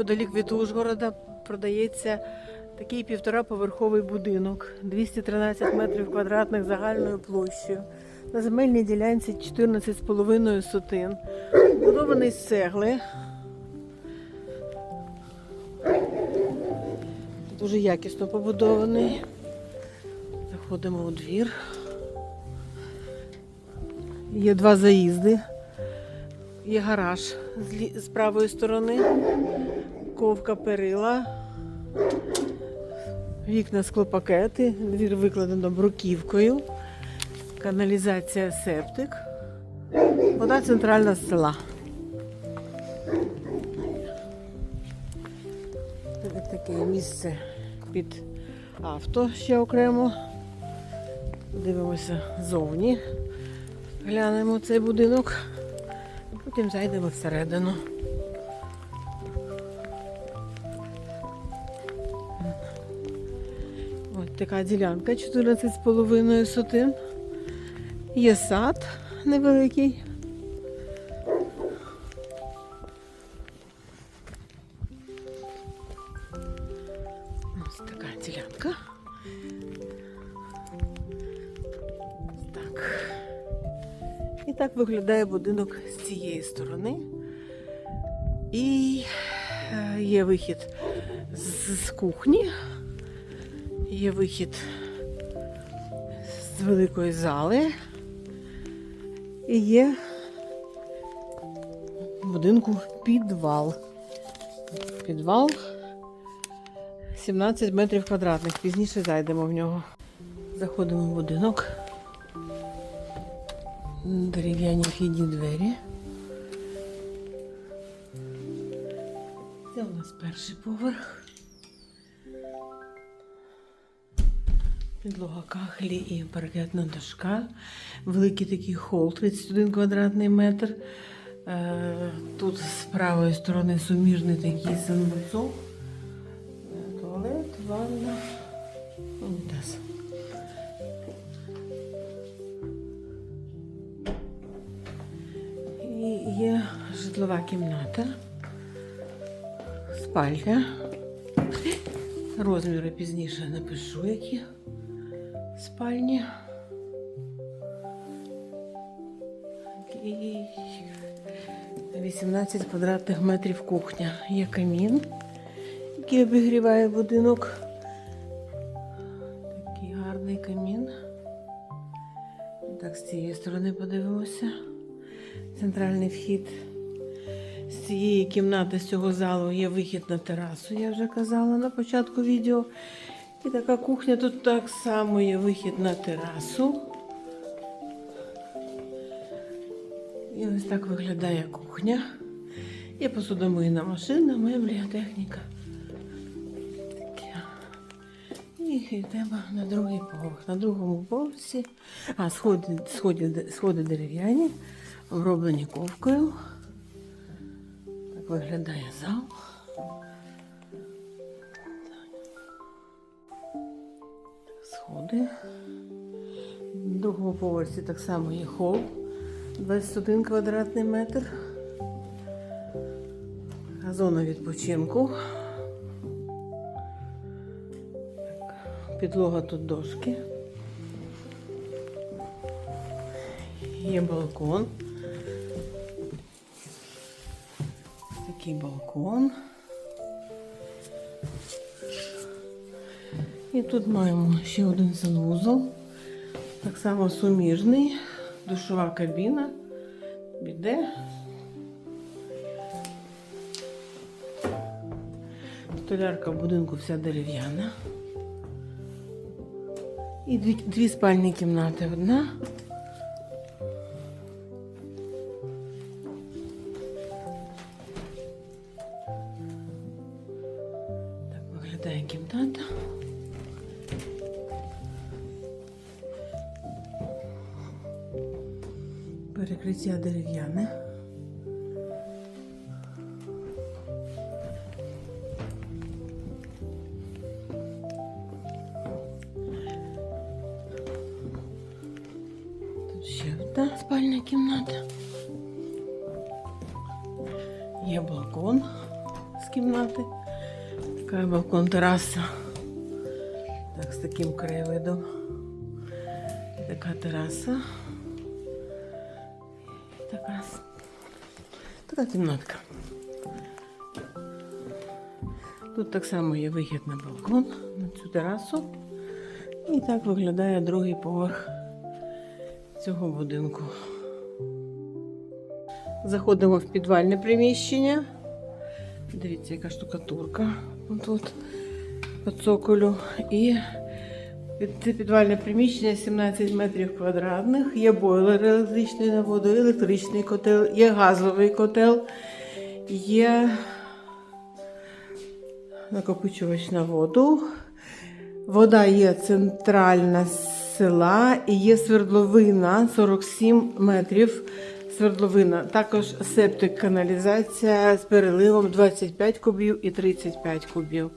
Неподалік від Ужгорода продається такий півтораповерховий будинок, 213 метрів квадратних загальною площею. На земельній ділянці 14,5 сотин. Будований з цегли. Дуже якісно побудований. Заходимо у двір. Є два заїзди. Є гараж з, правої сторони, ковка перила, вікна склопакети, двір викладено бруківкою, каналізація септик, вода центральна з села. Таке місце під авто ще окремо. Дивимося зовні. Глянемо цей будинок. Потім зайдемо всередину. Така ділянка 14,5 сотин. Є сад невеликий. Ось така ділянка. Так. І так виглядає будинок з цієї сторони. І е, є вихід з, з кухні, є вихід з великої зали. І є в будинку підвал. Підвал 17 метрів квадратних. Пізніше зайдемо в нього. Заходимо в будинок. Дерев'яні вхідні двері. Це у нас перший поверх. Підлога кахлі і паркетна дошка. Великий такий хол, 31 квадратний метр. Е, Тут з правої сторони суміжний такий санвузол. Туалет, ванна, унітаз. І є житлова кімната, спальня. Розміри пізніше напишу, які спальні. І 18 квадратних метрів кухня. Є камін, який обігріває будинок. Такий гарний камін. Так, з цієї сторони подивимося. Центральний вхід. З цієї кімнати, з цього залу є вихід на терасу, я вже казала на початку відео. І така кухня тут так само є вихід на терасу. І ось так виглядає кухня. Є посудомийна машина, меблі, техніка. І йдемо на другий поверх. На другому поверсі. А, сходи, сходи, сходи дерев'яні, оброблені ковкою. Так виглядає зал. Сходи. На другому поверсі так само є хол. 21 квадратний метр. Зона відпочинку. Підлога тут дошки. Є балкон. Такий балкон. І тут маємо ще один санвузол. Так само суміжний, душова кабіна, біде. Столярка в будинку вся дерев'яна. І дві, дві спальні кімнати. Одна. Перекриття дерев'яне. Тут ще одна спальня кімната. Є балкон кімнати. Така балкон тераса. Так, з таким краєвидом. Така тераса. Така, така кімнатка. Тут так само є вихід на балкон, на цю терасу. І так виглядає другий поверх цього будинку. Заходимо в підвальне приміщення. Дивіться, яка штукатурка тут по цоколю. І це підвальне приміщення 17 метрів квадратних. Є бойлер електричний на воду, електричний котел, є газовий котел, є накопичувач на воду. Вода є центральна села і є свердловина 47 метрів. Свердловина. Також септик каналізація з переливом 25 кубів і 35 кубів.